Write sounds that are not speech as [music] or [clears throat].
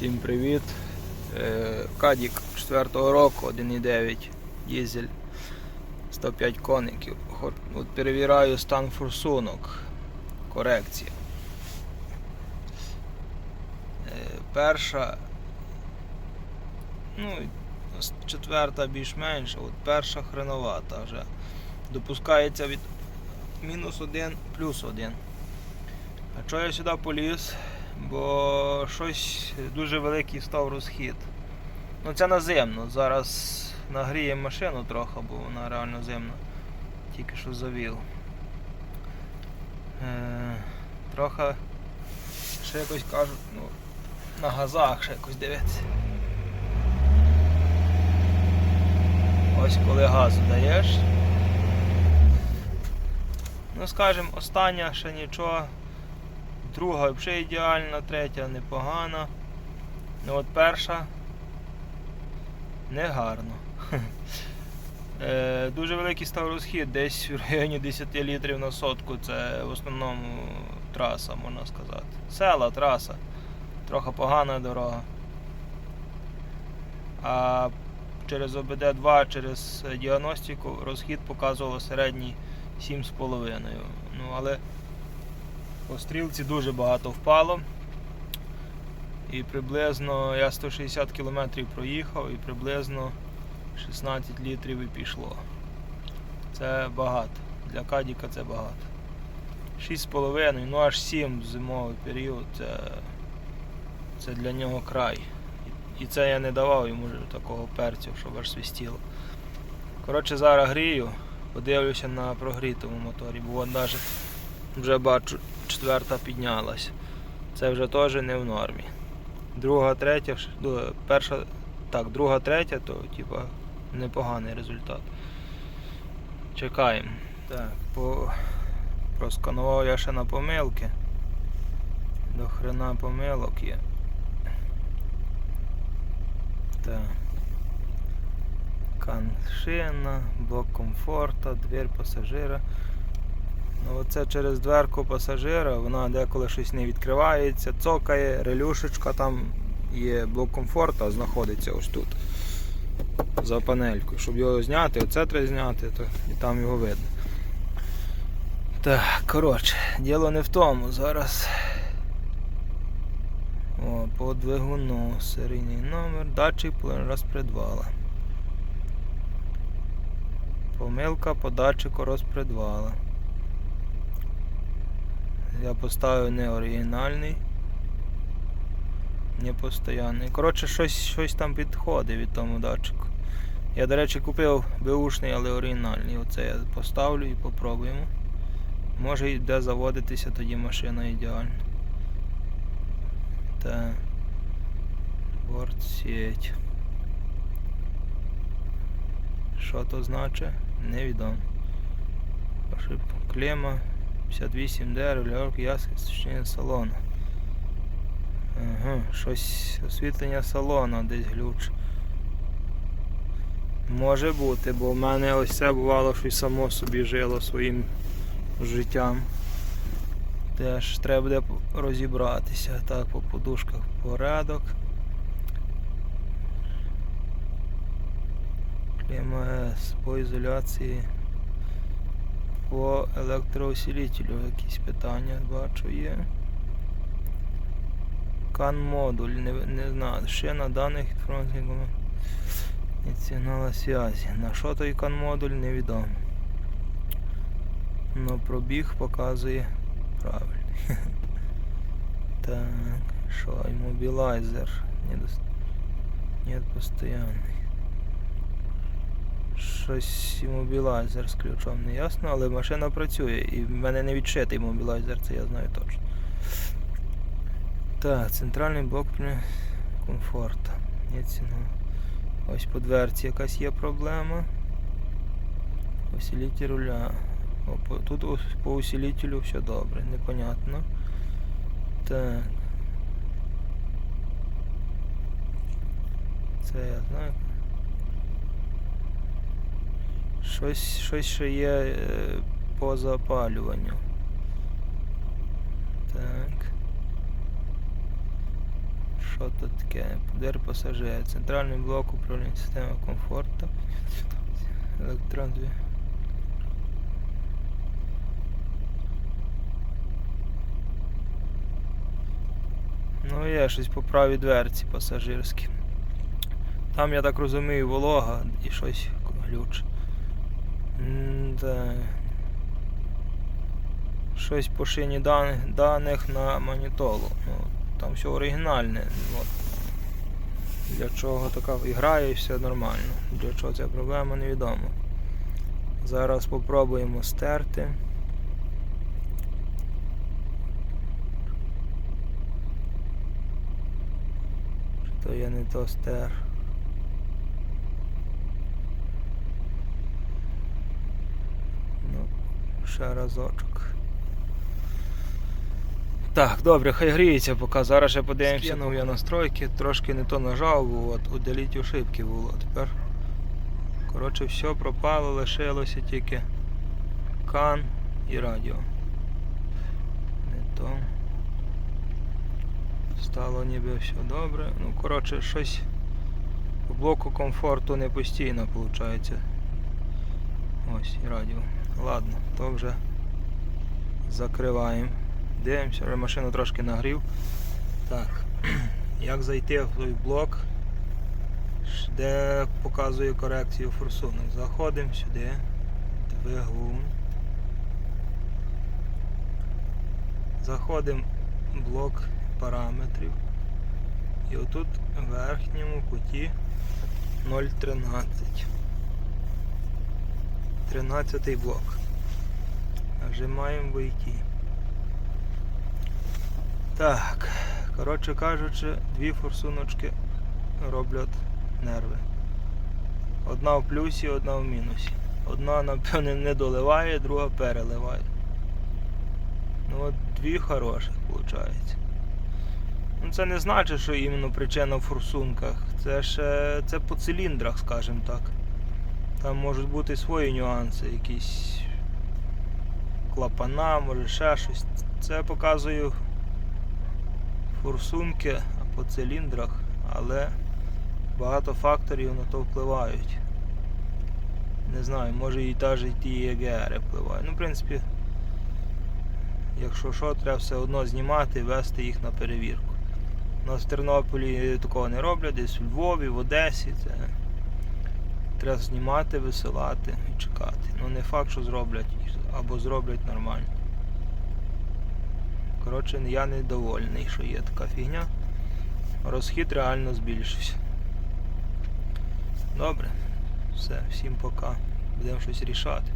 Всім привіт. Е, Кадік 4-го року, 1.9 дізель 105 коників. От перевіряю стан форсунок. Корекція. Е, Перша. Ну, четверта більш-менш, от перша хреновата вже. Допускається від мінус 1 плюс 1. А чого я сюди поліз? Бо щось дуже великий став розхід. Ну це наземно. Зараз нагріємо машину трохи, бо вона реально зимна. Тільки що завів. Е, трохи ще якось кажуть, ну, на газах ще якось дивиться. Ось коли газу даєш. Ну скажем, остання ще нічого. Друга взагалі ідеальна, третя непогана. Ну от перша негарно. [laughs] Е, Дуже великий став розхід, десь в районі 10 літрів на сотку. Це в основному траса, можна сказати. Села, траса. Трохи погана дорога. А через ОБД-2, через діагностику розхід показувало середній 7,5. Ну, але по стрілці дуже багато впало. І приблизно я 160 км проїхав і приблизно 16 літрів і пішло. Це багато. Для Кадіка це багато. 6,5, ну аж 7 в зимовий період це, це для нього край. І- це я не давав йому такого перцю, щоб аж свистіло. Коротше, зараз грію, подивлюся на прогрітому моторі, бо навіть вже бачу, четверта піднялась. Це вже теж не в нормі. Друга, третя, перша, так, друга, третя, то типа непоганий результат. Чекаємо. Так, по... просканував я ще на помилки. До хрена помилок є. Так. Каншина, блок комфорта, дверь пасажира. Ну, оце через дверку пасажира, вона деколи щось не відкривається, цокає, релюшечка там є блок комфорта, знаходиться ось тут. За панелькою. Щоб його зняти, оце треба зняти, то і там його видно. Так, коротше, діло не в тому. Зараз. О, по двигуну серійний номер, датчик розпредвала. Помилка по датчику розпредвала. Я поставив не оригінальний, не постоянний. Коротше, щось, щось там підходить від тому датчику. Я, до речі, купив беушний, але оригінальний. Оце я поставлю і попробуємо. Може йде заводитися тоді машина ідеально. Так. Борт сеть. Що то значить? Невідомо. Ошибка. Клема 58D, регулярок ясність освітлення салону. Ага, щось освітлення салону десь глюч. Може бути, бо в мене ось це бувало, що й само собі жило своїм життям. Теж треба буде розібратися. Так, по подушках порядок. Клема по ізоляції. По електроусилителю якісь питання бачу є. Кан модуль, не, не знаю, шина даних фронтних і сигнала зв'язі. На що той кан модуль невідомо. Но пробіг показує правильно. [laughs] Так, що. Недос... Нет постоянний. Щось іммобілайзер з ключом не ясно, але машина працює і в мене не відшитий іммобілайзер, це я знаю точно. Так, центральний блок комфорта. Є ціна. Ось по дверці якась є проблема. Усилитель руля. О, тут по усилителю все добре, непонятно. Так. Це я знаю. Щось, щось ще є е, по запалюванню. Так. Що тут таке? Подир пасажира. Центральний блок управління системи комфорту. Електрон. дві- Ну, є щось по правій дверці пасажирські. Там, я так розумію, волога і щось глюч. Да. Щось по шині даних, даних на манітолу. Ну, там все оригінальне. От. Для чого така грає і все нормально. Для чого ця проблема невідомо. Зараз спробуємо стерти. То я не то стер. Ну, ще разочок. Так, добре, хай гріється, поки зараз ще подивимося. Скинув я настройки, трошки не то нажав, бо от удаліть ошибки було. Тепер. Коротше, все пропало, лишилося тільки кан і радіо. Не то. Стало ніби все добре. Ну, коротше, щось по блоку комфорту не постійно виходить. Ось і радіо. Ладно, то вже закриваємо. Дивимося, вже машину трошки нагрів. Так, [clears throat] як зайти в той блок, де показує корекцію форсунок. Заходимо сюди, двигун. Заходимо в блок параметрів. І отут в верхньому куті 0.13. 13 блок. Нажимаємо вийти. Так, коротше кажучи, дві форсуночки роблять нерви. Одна в плюсі, одна в мінусі. Одна, напевне, не доливає, друга переливає. Ну от дві хороших виходить. Ну це не значить, що іменно причина в форсунках. Це ще це по циліндрах, скажімо так. Там можуть бути свої нюанси, якісь клапана, може ще щось. Це показую форсунки по циліндрах, але багато факторів на то впливають. Не знаю, може і та ж ті ЄГР впливають. Ну, в принципі, якщо що, треба все одно знімати і вести їх на перевірку. У нас в Тернополі такого не роблять, десь у Львові, в Одесі. Це треба знімати, висилати і чекати. Ну не факт, що зроблять або зроблять нормально. Коротше, я недовольний, що є така фігня. Розхід реально збільшився. Добре. Все, всім пока. Будемо щось рішати.